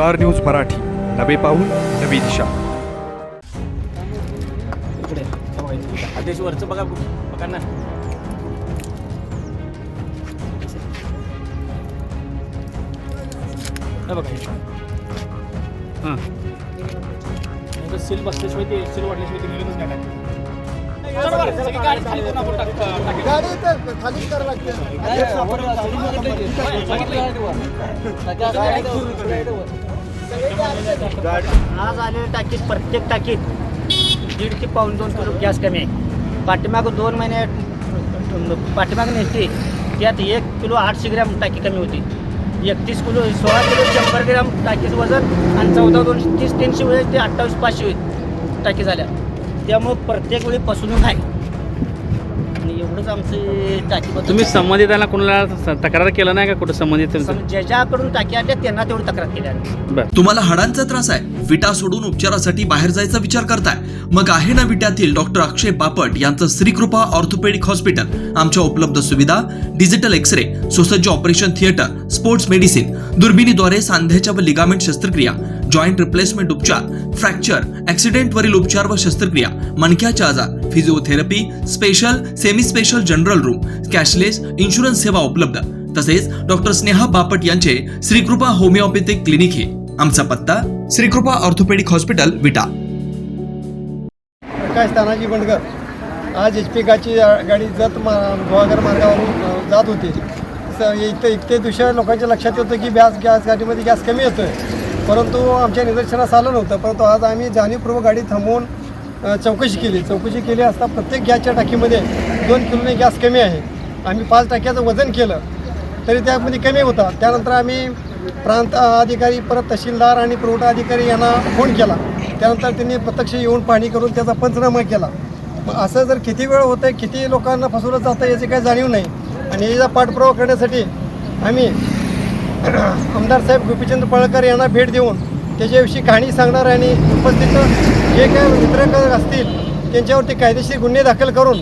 Star news Marathi. नवे पाऊल नवी दिशा. इकडे. हे. आदेश वरचं बघा बघा ना. हे बघा. हां. सील बसल्याशिवाय ते सील वाढल्याशिवाय ते मिळतच नाही. टाकी. चला बरं, सगळी गाडी खाली करून आपण टाक- टाकी. गाडी तर खाली करावं लागते. आज आलेल्या टाकीत प्रत्येक टाकीत दीड ते पाऊन दोन किलो गॅस कमी आहे. पाठीमागं दोन महिने पाठीमागं नेसते त्यात एक किलो आठशे ग्रॅम टाकी कमी होती. एकतीस किलो सोळा किलो शंभर ग्रॅम टाकीचं वजन आणि चौदा दोनशे तीस तीनशे वेळेस ते अठ्ठावीस पाचशे होईल टाकी झाल्या. त्यामुळं प्रत्येक वेळी फसवणूक आहे. एवढंच आमची टाकी तुम्ही संबंधितांना कोणाला तक्रार केलं नाही का कुठं संबंधित तुमचं ज्याच्याकडून टाकी आल्या त्यांना तेवढी तक्रार केली तुम्हाला हाडांचा त्रास आहे. विटा सोडून उपचारासाठी बाहेर जायचा विचार करताय. मग आहे ना विट्यातील डॉक्टर अक्षय बापट यांचं श्रीकृपा ऑर्थोपेडिक हॉस्पिटल. आमच्या उपलब्ध सुविधा डिजिटल एक्स रे सुसज्ज ऑपरेशन थिएटर स्पोर्ट्स मेडिसिन दुर्बिणीद्वारे सांध्याच्या व लिगामेंट शस्त्रक्रिया जॉईंट रिप्लेसमेंट उपचार फ्रॅक्चर ऍक्सिडेंट वरील उपचार व शस्त्रक्रिया मणक्याचे आजार physiotherapy special semi special general room cashless insurance सेवा उपलब्ध. तसेच डॉक्टर स्नेहा बापट यांचे श्रीकृपा होमिओपॅथिक क्लिनिक हे. आमचा पत्ता श्रीकृपा ऑर्थोपेडिक हॉस्पिटल विटा. प्रकाश तानाजी बंडकर आज एच पी गाची गाडी जत मा मार्गावरून जात होती. इथे इतके दुसऱ्या लोकांच्या लक्षात येतं की गॅस गॅस गाडीमध्ये गॅस कमी येतो परंतु आमच्या निदर्शनास आलं नव्हतं. परंतु आज आम्ही जाणीवपूर्वक गाडी थांबवून चौकशी केली. चौकशी केली असता प्रत्येक गॅसच्या टाकीमध्ये दोन किलोने गॅस कमी आहे. आम्ही पाच टाक्याचं वजन केलं तरी त्यामध्ये कमी होता. त्यानंतर आम्ही प्रांत अधिकारी परत तहसीलदार आणि पुरवठा अधिकारी यांना फोन केला. त्यानंतर त्यांनी प्रत्यक्ष येऊन पाहणी करून त्याचा पंचनामा केला. मग असं जर किती वेळ होतं आहे किती लोकांना फसवलं जातं याची काही जाणीव नाही. आणि याचा पाठपुरावा करण्यासाठी आम्ही आमदार साहेब गोपीचंद पळकर यांना भेट देऊन त्याच्याविषयी कहाणी सांगणार आणि उपस्थित जे काय वितरक असतील त्यांच्यावरती कायदेशीर गुन्हे दाखल करून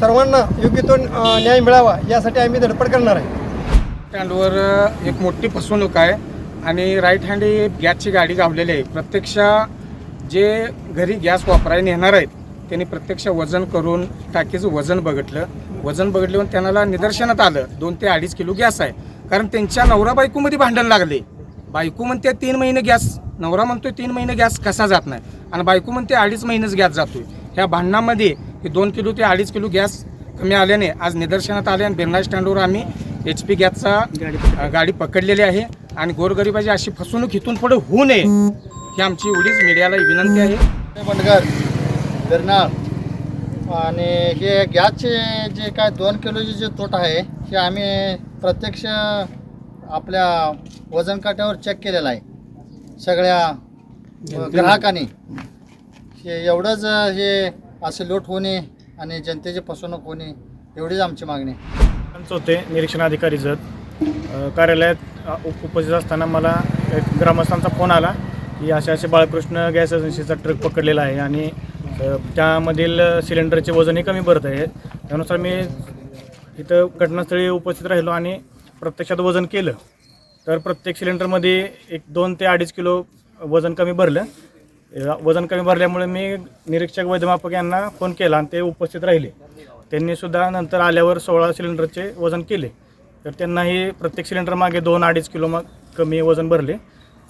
सर्वांना योग्य तो न्याय मिळावा यासाठी आम्ही धडपड करणार आहे. स्टँडवर एक मोठी फसवणूक आहे आणि राईट हँड ही गॅसची गाडी लावलेली आहे. प्रत्यक्ष जे घरी गॅस वापरायला नेणार आहेत त्यांनी प्रत्यक्ष वजन करून टाकीचं वजन बघितलं. वजन बघितल्यावर त्यांना निदर्शनात आलं. दोन ते अडीच किलो गॅस आहे. कारण त्यांच्या नवरा बायकोमध्ये भांडण लागले. बायको म्हणते तीन महिने गॅस. नवरा म्हणतोय तीन महिने गॅस कसा जात नाही? आणि बायको म्हणते अडीच महिनेच गॅस जातोय. ह्या भांडणामध्ये हे दोन किलो ते अडीच किलो गॅस कमी आल्याने आज निदर्शनात आले आणि बिर्ला स्टँडवर आम्ही एच पी गॅसचा गाडी पकडलेली आहे. आणि गोरगरिबाची अशी फसवणूक इथून पुढे होऊ नये ही आमची एवढीच मीडियाला विनंती आहे. बंडगर बिरनाळ आणि हे गॅसचे जे काय दोन किलोचे जे तोट आहे हे आम्ही प्रत्यक्ष आपल्या वजन काट्यावर चेक केलेलं आहे. सगळ्या ग्राहकांनी. हे एवढंच हे असे लोट होणे आणि जनतेची फसवणूक होणे एवढीच आमची मागणी होते निरीक्षण अधिकारी जत कार्यालयात उपस्थित असताना मला एक ग्रामस्थांचा फोन आला की असे असे बाळकृष्ण गॅस एजन्सीचा ट्रक पकडलेला आहे आणि त्यामधील सिलेंडरचे वजनही कमी भरत आहे त्यानुसार मी इथं घटनास्थळी उपस्थित राहिलो आणि प्रत्यक्षात वजन केलं तर प्रत्येक सिलेंडरमध्ये एक दोन ते अडीच किलो वजन कमी भरलं. वजन कमी भरल्यामुळे मी निरीक्षक वैद्यमापक यांना फोन केला आणि ते उपस्थित राहिले. त्यांनी सुद्धा नंतर आल्यावर सोळा सिलेंडरचे वजन केले. तर त्यांनाही प्रत्येक सिलेंडर मागे दोन अडीच किलो मग कमी वजन भरले.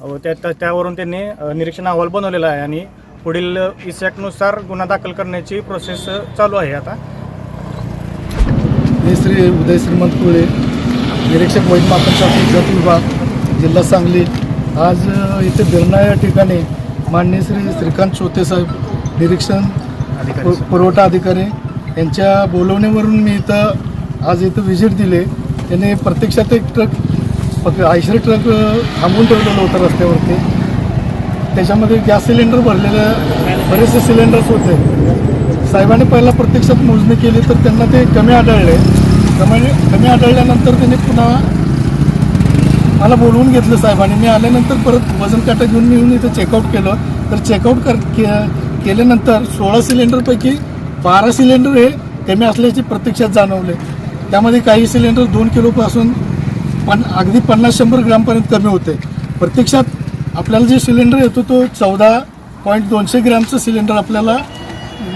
व त्या त्यावरून त्यांनी निरीक्षण अहवाल बनवलेला आहे आणि पुढील इसॅक्टनुसार गुन्हा दाखल करण्याची प्रोसेस चालू आहे आता. मी श्री उदय श्रीमंत कुळे. निरीक्षक वैद्यमापन शास्त्री जत विभाग जिल्हा सांगली. आज इथे बिरणा या ठिकाणी माननीय श्री श्रीकांत चोते साहेब निरीक्षण पुरवठा अधिकारी यांच्या बोलवण्यावरून मी इथं आज इथं व्हिजिट दिले. त्यांनी प्रत्यक्षात एक ट्रक फक्त आयशर ट्रक अ, थांबवून ठेवलेलं होतं रस्त्यावरती. त्याच्यामध्ये गॅस सिलेंडर भरलेलं बरेचसे सिलेंडर्स होते. साहेबांनी पहिला प्रत्यक्षात मोजणी केली तर त्यांना ते कमी आढळले. त्यामुळे कमी आढळल्यानंतर त्यांनी पुन्हा मला बोलवून घेतलं साहेबांनी मी आल्यानंतर परत वजन काटा घेऊन मी येऊन इथं चेकआउट केलं. तर चेकआउट कर के केल्यानंतर सोळा सिलेंडरपैकी बारा सिलेंडर हे कमी असल्याचे प्रत्यक्षात जाणवले. त्यामध्ये काही सिलेंडर दोन किलोपासून पण अगदी पन्नास शंभर ग्रामपर्यंत कमी होते. प्रत्यक्षात आपल्याला जे सिलेंडर येतो तो चौदा पॉईंट दोनशे ग्रॅमचं सिलेंडर आपल्याला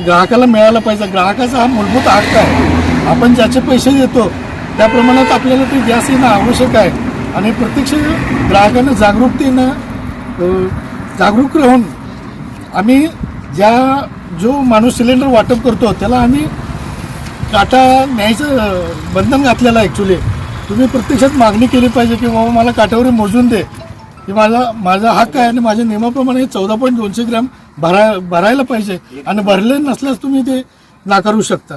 ग्राहकाला मिळाला पाहिजे. ग्राहकाचा हा मूलभूत हक्क आहे. आपण ज्याचे पैसे देतो त्या प्रमाणात आपल्याला ते गॅस येणं आवश्यक आहे. आणि प्रत्यक्ष ग्राहकांना जागरूकतेनं जागरूक राहून आम्ही ज्या जो माणूस सिलेंडर वाटप करतो त्याला आम्ही काटा न्यायचं बंधन घातलेलं आहे ॲक्च्युली तुम्ही प्रत्यक्षात मागणी केली पाहिजे की बाबा मला काट्यावर मोजून दे. की माझा माझा हक्क आहे आणि माझ्या नियमाप्रमाणे चौदा पॉईंट दोनशे ग्रॅम भरा भरायला पाहिजे. आणि भरले नसल्यास तुम्ही ते नाकारू शकता.